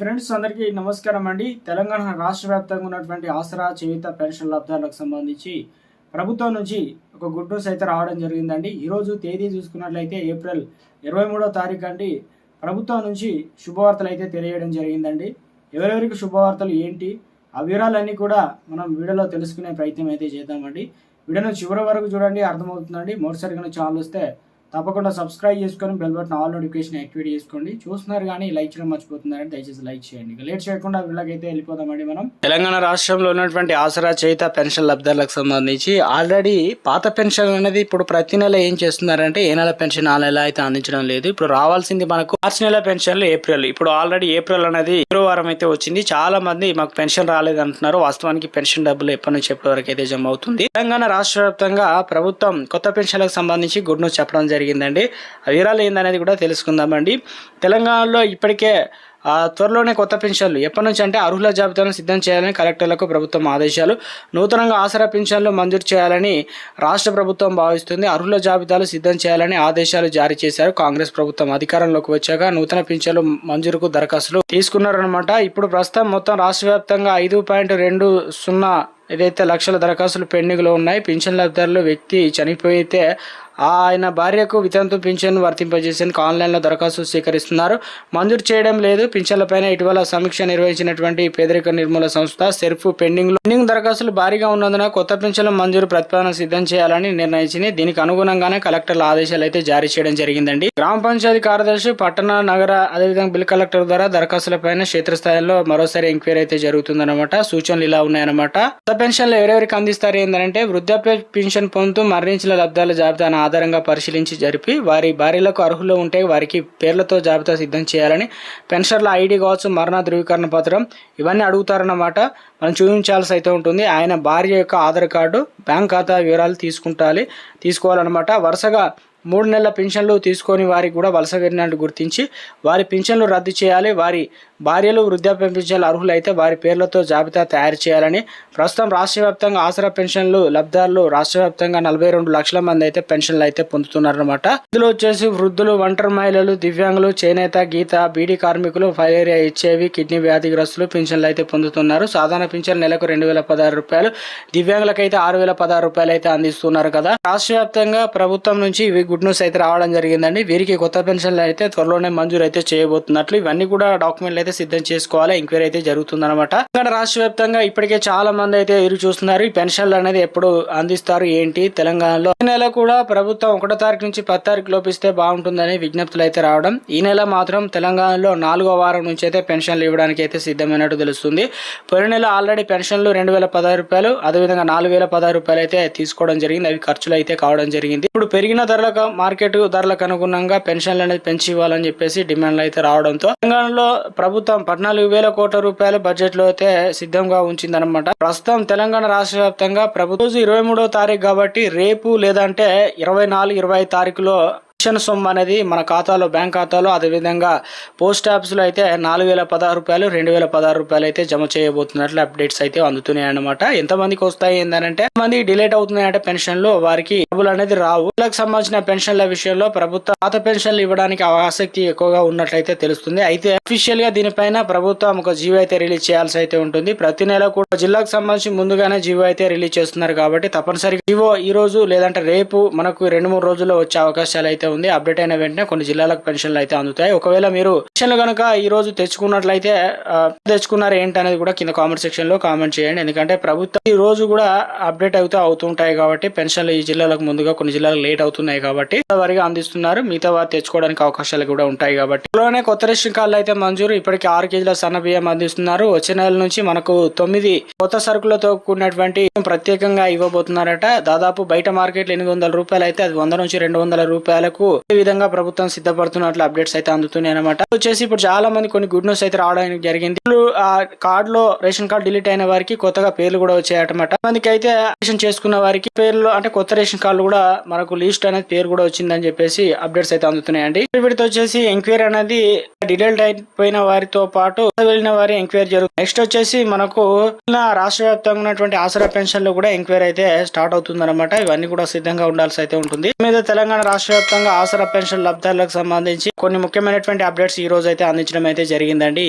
Friends అందరికీ నమస్కారం అండి. తెలంగాణ రాష్ట్ర వ్యాప్తంగా ఉన్నటువంటి ఆసరా చేయుత పెన్షన్ లబ్ధాలకు సంబంధించి ప్రభుత్వం నుంచి ఒక గుడ్ న్యూస్ అయితే రావడం జరిగిందండి. ఈరోజు తేదీ చూసుకున్నట్లయితే ఏప్రిల్ ఇరవై మూడో తారీఖు అండి ప్రభుత్వం నుంచి శుభవార్తలు అయితే తెలియడం జరిగిందండి. ఎవరెవరికి శుభవార్తలు ఏంటి ఆ వివరాలన్నీ కూడా మనం వీడియోలో తెలుసుకునే ప్రయత్నం అయితే చేద్దామండి. వీడియోను చివరి వరకు చూడండి అర్థమవుతుందండి. మొదటిసారిగా ఛానల్ వస్తే తప్పకుండా సబ్స్క్రైబ్ చేసుకొని bell button all notification activate చేసుకోండి. చూస్తున్నారు కానీ లైక్ చేయడం మర్చిపోతున్నారని దయచేసి లైక్ చేయండి. లేట్ చేయకుండా వీళ్ళకైతే వెళ్ళిపోదామండి మనం. తెలంగాణ రాష్ట్రంలో ఉన్నటువంటి ఆసరా చేత పెన్షన్ లబ్ధాలకు సంబంధించి ఆల్రెడీ పాత పెన్షన్ అనేది ఇప్పుడు ప్రతి నెల ఏం చేస్తున్నారంటే ఏ నెల పెన్షన్ ఆ నెల అయితే అందించడం లేదు. ఇప్పుడు రావాల్సింది మనకు మార్చి నెల పెన్షన్లు ఏప్రిల్. ఇప్పుడు ఆల్రెడీ ఏప్రిల్ అనేది శుక్రవారం అయితే వచ్చింది. చాలా మంది మాకు పెన్షన్ రాలేదు అంటున్నారు. వాస్తవానికి పెన్షన్ డబ్బులు ఎప్పటి నుంచి ఎప్పటి వరకు అయితే జమ అవుతుంది. తెలంగాణ రాష్ట్ర వ్యాప్తంగా ప్రభుత్వం కొత్త పెన్షన్లకు సంబంధించి గుడ్ న్యూస్ చెప్పడం జరిగింది. జరిగిందండి. ఆ వివరాలు ఏందనేది కూడా తెలుసుకుందామండి. తెలంగాణలో ఇప్పటికే ఆ, త్వరలోనే కొత్త పెన్షన్లు ఎప్పటి నుంచి అంటే అర్హుల జాబితాను సిద్ధం చేయాలని కలెక్టర్లకు ప్రభుత్వం ఆదేశాలు. నూతనంగా ఆసరా పెన్షన్లు మంజూరు చేయాలని రాష్ట్ర ప్రభుత్వం భావిస్తుంది. అర్హుల జాబితాలు సిద్ధం చేయాలని ఆదేశాలు జారీ చేశారు. కాంగ్రెస్ ప్రభుత్వం అధికారంలోకి వచ్చాక నూతన పింఛన్లు మంజూరుకు దరఖాస్తులు తీసుకున్నారనమాట ఇప్పుడు ప్రస్తుతం మొత్తం రాష్ట్ర వ్యాప్తంగా ఐదు పాయింట్ రెండు సున్నా ఏదైతే లక్షల దరఖాస్తులు పెండింగ్లో ఉన్నాయి పింఛన్ లబ్ధారులు వ్యక్తి చనిపోయితే ఆయన భార్యకు వితంతు పింఛన్ వర్తింపజేసేందుకు ఆన్లైన్లో దరఖాస్తు స్వీకరిస్తున్నారు. మంజూరు చేయడం లేదు. పింఛన్లపైన ఇటీవల సమీక్ష నిర్వహించినటువంటి పేదరిక నిర్మూలన సంస్థ సెర్ఫ్ పెండింగ్ పెండింగ్ దరఖాస్తులు భారీగా ఉన్నందున కొత్త పింఛన్ల మంజూరు ప్రతిపాదన సిద్ధం చేయాలని నిర్ణయించింది. దీనికి అనుగుణంగానే కలెక్టర్ల ఆదేశాలు అయితే జారీ చేయడం జరిగిందండి. గ్రామ పంచాయతీ కార్యదర్శి పట్టణ నగర అదేవిధంగా బిల్ కలెక్టర్ ద్వారా దరఖాస్తులపైన క్షేత్రస్థాయిలో మరోసారి ఎంక్వైరీ అయితే జరుగుతుందన్నమాట. సూచనలు ఇలా ఉన్నాయన్నమాట. కొత్త పెన్షన్లు ఎవరెవరికి అందిస్తారు ఏంటంటే వృద్ధాప్య పెన్షన్ పొందుతూ మరణించిన లబ్ధాల జాబితాను ఆధారంగా పరిశీలించి జరిపి వారి భార్యలకు అర్హులు ఉంటే వారికి పేర్లతో జాబితా సిద్ధం చేయాలని పెన్షన్ల ఐడి కావచ్చు మరణ ధృవీకరణ పత్రం ఇవన్నీ అడుగుతారన్నమాట. మనం చూపించాల్సి అయితే ఉంటుంది. ఆయన భార్య యొక్క ఆధార్ కార్డు బ్యాంక్ ఖాతా వివరాలు తీసుకుంటాలి తీసుకోవాలన్నమాట. వరుసగా మూడు నెలల పింఛన్లు తీసుకొని వారికి కూడా వలస వెళ్ళినట్టు గుర్తించి వారి పింఛన్లు రద్దు చేయాలి. వారి భార్యలు వృద్ధాప్య పింఛన్లు అర్హులైతే వారి పేర్లతో జాబితా తయారు చేయాలని ప్రస్తుతం రాష్ట్ర వ్యాప్తంగా ఆసరా పెన్షన్లు లబ్ధారులు రాష్ట్ర వ్యాప్తంగా నలభై రెండు లక్షల మంది అయితే పెన్షన్లు అయితే పొందుతున్నారనమాట ఇందులో వచ్చేసి వృద్ధులు ఒంటరి మహిళలు దివ్యాంగులు చేనేత గీత బీడీ కార్మికులు ఫైలేరియా హెచ్ఐవి కిడ్నీ వ్యాధిగ్రస్తులు పింఛన్లు అయితే పొందుతున్నారు. సాధారణ పింఛన్ నెలకు రెండు వేల పదహారు రూపాయలు దివ్యాంగులకైతే ఆరు వేల పదహారు రూపాయలు అయితే అందిస్తున్నారు కదా. రాష్ట్ర వ్యాప్తంగా ప్రభుత్వం నుంచి ఇవి గుడ్ న్యూస్ అయితే రావడం జరిగిందండి. వీరికి కొత్త పెన్షన్లు అయితే త్వరలోనే మంజూరు అయితే చేయబోతున్నట్లు ఇవన్నీ కూడా డాక్యుమెంట్లు అయితే సిద్ధం చేసుకోవాలి. ఎంక్వైరీ అయితే జరుగుతుందన్నమాట. ఇక్కడ రాష్ట్ర వ్యాప్తంగా ఇప్పటికే చాలా మంది అయితే ఎదురు చూస్తున్నారు. ఈ పెన్షన్లు అనేది ఎప్పుడు అందిస్తారు ఏంటి తెలంగాణలో? ఈ నెల కూడా ప్రభుత్వం ఒకటో తారీఖు నుంచి పది తారీఖు లోపిస్తే బాగుంటుందని విజ్ఞప్తులు అయితే రావడం. ఈ నెల మాత్రం తెలంగాణలో నాలుగో వారం నుంచి అయితే పెన్షన్లు ఇవ్వడానికి అయితే సిద్ధమైనట్టు తెలుస్తుంది. పోయిన నెల ఆల్రెడీ పెన్షన్లు రెండు వేల పదహారు రూపాయలు అదేవిధంగా నాలుగు వేల పదహారు రూపాయలు అయితే తీసుకోవడం జరిగింది. అవి ఖర్చులు అయితే కావడం జరిగింది. ఇప్పుడు పెరిగిన ధరలకు మార్కెట్ ధరలకు అనుగుణంగా పెన్షన్లు అనేది పెంచి ఇవ్వాలని చెప్పేసి డిమాండ్లు అయితే రావడంతో తెలంగాణలో ప్రభుత్వం పద్నాలుగు వేల కోట్ల రూపాయల బడ్జెట్లో అయితే సిద్ధంగా ఉంచిందనమాట ప్రస్తుతం తెలంగాణ రాష్ట్ర వ్యాప్తంగా ప్రభుత్వం ఇరవై మూడో తారీఖు కాబట్టి రేపు లేదంటే ఇరవై నాలుగు ఇరవై తారీఖులో పెన్షన్ సొమ్ము అనేది మన ఖాతాలో బ్యాంక్ ఖాతాలో అదేవిధంగా పోస్ట్ ఆఫీస్లో అయితే నాలుగు వేల పదహారు రూపాయలు రెండు వేల పదహారు రూపాయలు అయితే జమ చేయబోతున్నట్లు అప్డేట్స్ అయితే అందుతున్నాయి అనమాట ఎంతమందికి వస్తాయి ఏంటంటే మంది డిలేట్ అవుతున్నాయంటే పెన్షన్లు వారికి డబ్బులు అనేది రావు. వీళ్ళకి సంబంధించిన పెన్షన్ల విషయంలో ప్రభుత్వం పాత పెన్షన్లు ఇవ్వడానికి ఆసక్తి ఎక్కువగా ఉన్నట్లయితే తెలుస్తుంది. అయితే అఫీషియల్గా దీనిపైన ప్రభుత్వం ఒక జీవో అయితే రిలీజ్ చేయాల్సి అయితే ఉంటుంది. ప్రతి నెల కూడా జిల్లాకు సంబంధించి ముందుగానే జీవో అయితే రిలీజ్ చేస్తున్నారు కాబట్టి తప్పనిసరిగా జీవో ఈ రోజు లేదంటే రేపు మనకు రెండు మూడు రోజుల్లో వచ్చే అవకాశాలు అయితే ఉంది. అప్డేట్ అయిన వెంటనే కొన్ని జిల్లాలకు పెన్షన్లు అయితే అందుతాయి. ఒకవేళ మీరు పెన్షన్లు కనుక ఈ రోజు తెచ్చుకున్నట్లయితే తెచ్చుకున్నారు ఏంటి అనేది కూడా కింద కామెంట్ సెక్షన్లో కామెంట్ చేయండి. ఎందుకంటే ప్రభుత్వం ఈ రోజు కూడా అప్డేట్ అవుతూ అవుతుంటాయి కాబట్టి పెన్షన్లు ఈ జిల్లాలకు ముందుగా కొన్ని జిల్లాలకు లేట్ అవుతున్నాయి కాబట్టి వారిగా అందిస్తున్నారు. మిగతా వారు తెచ్చుకోవడానికి అవకాశాలు కూడా ఉంటాయి కాబట్టి. త్వరలోనే కొత్త రేషన్ కార్డులు అయితే మంజూరు. ఇప్పటికి ఆరు కేజీల సన్న బియ్యం అందిస్తున్నారు. వచ్చే నెల నుంచి మనకు తొమ్మిది కొత్త సరుకులతో కూడినటువంటి ప్రత్యేకంగా ఇవ్వబోతున్నారట. దాదాపు బయట మార్కెట్ ఎనిమిది వందల రూపాయలు అయితే అది వంద నుంచి రెండు వందల రూపాయలకు ఈ విధంగా ప్రభుత్వం సిద్ధపడుతున్నట్లు అప్డేట్స్ అయితే అందుతున్నాయి అనమాట వచ్చేసి ఇప్పుడు చాలా మంది కొన్ని గుడ్ న్యూస్ అయితే రావడానికి జరిగింది. ఆ కార్డ్లో రేషన్ కార్డు డిలీట్ అయిన వారికి కొత్తగా పేర్లు కూడా వచ్చాయటమాట మందికి అయితే రేషన్ చేసుకున్న వారికి పేర్లు అంటే కొత్త రేషన్ కార్డు కూడా మనకు లిస్ట్ అనేది పేరు కూడా వచ్చిందని చెప్పేసి అప్డేట్స్ అయితే అందుతున్నాయండి. వీటితో వచ్చేసి ఎంక్వైరీ అనేది డిలీట్ అయిపోయిన వారితో పాటు వెళ్ళిన వారి ఎంక్వైరీ జరుగుతుంది. నెక్స్ట్ వచ్చేసి మనకు రాష్ట్ర వ్యాప్తంగా ఉన్నటువంటి ఆసరా పెన్షన్లు కూడా ఎంక్వైరీ అయితే స్టార్ట్ అవుతుంది ఇవన్నీ కూడా సిద్ధంగా ఉండాల్సి అయితే ఉంటుంది. మీద తెలంగాణ రాష్ట్ర వ్యాప్తంగా ఆసరా పెన్షన్ లబ్ధారులకు సంబంధించి కొన్ని ముఖ్యమైనటువంటి అప్డేట్స్ ఈ రోజు అయితే అందించడం అయితే జరిగిందండి.